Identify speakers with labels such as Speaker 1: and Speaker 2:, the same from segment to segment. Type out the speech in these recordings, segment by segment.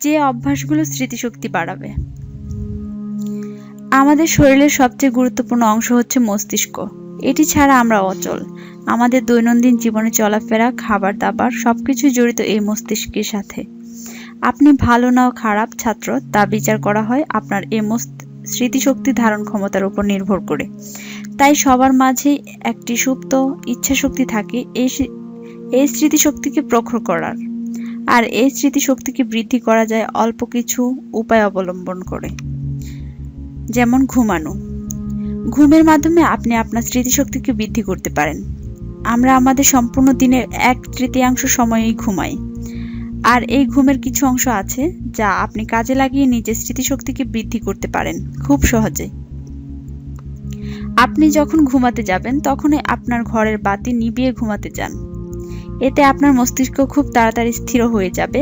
Speaker 1: যে অভ্যাসগুলো স্মৃতিশক্তি বাড়াবে। আমাদের শরীরের সবচেয়ে গুরুত্বপূর্ণ অংশ হচ্ছে মস্তিষ্ক। এটি ছাড়া আমরা অচল। আমাদের দৈনন্দিন জীবনে চলাফেরা, খাবার দাবার, সবকিছু জড়িত এই মস্তিষ্কের সাথে। আপনি ভালো না খারাপ, ছাত্র, তা বিচার করা হয় আপনার এই স্মৃতিশক্তি ধারণ ক্ষমতার উপর নির্ভর করে। তাই সবার মাঝে একটি সুপ্ত ইচ্ছাশক্তি থাকে, এই এই স্মৃতিশক্তিকে প্রখর করার। আর এই স্মৃতিশক্তিকে বৃদ্ধি করা যায় অল্প কিছু উপায় অবলম্বন করে। যেমন ঘুমানো। ঘুমের মাধ্যমে আপনি আপনার স্মৃতিশক্তিকে বৃদ্ধি করতে পারেন। আমরা আমাদের সম্পূর্ণ দিনের এক তৃতীয়াংশ সময়ই ঘুমাই। আর এই ঘুমের কিছু অংশ আছে যা আপনি কাজে লাগিয়ে নিজের স্মৃতিশক্তিকে বৃদ্ধি করতে পারেন খুব সহজে। আপনি যখন ঘুমাতে যাবেন, তখনই আপনার ঘরের বাতি নিভিয়ে ঘুমাতে যান এতে আপনার মস্তিষ্ক খুব তাড়াতাড়ি স্থির হয়ে যাবে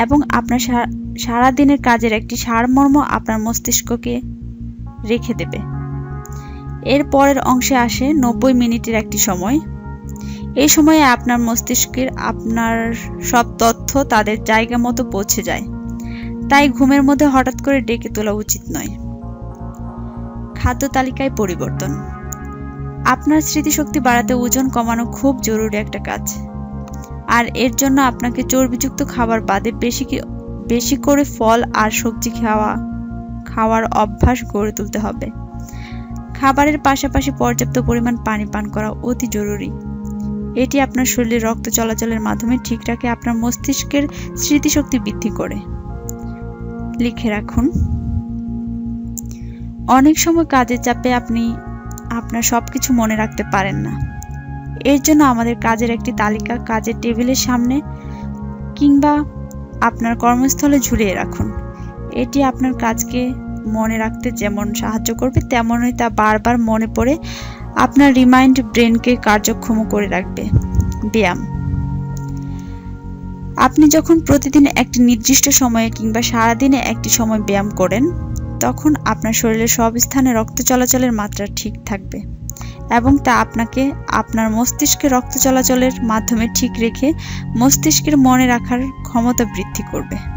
Speaker 1: এবং আপনার সারাদিনের কাজের একটি সারমর্ম আপনার মস্তিষ্ককে রেখে দেবে। এর পরের অংশে আসে নব্বই মিনিটের একটি সময়। এই সময়ে আপনার মস্তিষ্কের আপনার সব তথ্য তাদের জায়গা মতো পৌঁছে যায়। তাই ঘুমের মধ্যে হঠাৎ করে ডেকে তোলা উচিত নয়। খাদ্য তালিকায় পরিবর্তন। আপনার স্মৃতিশক্তি বাড়াতে ওজন কমানো খুব জরুরি একটা কাজ। আর এর জন্য আপনাকে চর্বিযুক্ত খাবার বাদে বেশি বেশি করে ফল আর সবজি খাওয়া, খাওয়ার অভ্যাস গড়ে তুলতে হবে। খাবারের পাশাপাশি পর্যাপ্ত পরিমাণ পানি পান করা অতি জরুরি। এটি আপনার শরীরে রক্ত চলাচলের মাধ্যমে ঠিক রাখে, আপনার মস্তিষ্কের স্মৃতিশক্তি বৃদ্ধি করে। লিখে রাখুন, অনেক সময় কাজের চাপে আপনি, আপনার সবকিছু মনে রাখতে পারেন না। এর জন্য আমাদের কাজের একটি তালিকা কাজের টেবিলের সামনে কিংবা আপনার কর্মস্থলে ঝুলিয়ে রাখুন। এটি আপনার কাজকে মনে রাখতে যেমন সাহায্য করবে, তেমনই তা বারবার মনে পড়ে আপনার রিমাইন্ড ব্রেনকে কার্যক্ষম করে রাখবে। ব্যায়াম। আপনি যখন প্রতিদিন একটি নির্দিষ্ট সময়ে কিংবা সারাদিনে একটি সময় ব্যায়াম করেন, তখন আপনার শরীরের সব স্থানে রক্ত চলাচলের মাত্রা ঠিক থাকবে। এবং তা আপনাকে আপনার মস্তিষ্কে রক্ত চলাচলের মাধ্যমে ঠিক রেখে মস্তিষ্কের মনে রাখার ক্ষমতা বৃদ্ধি করবে।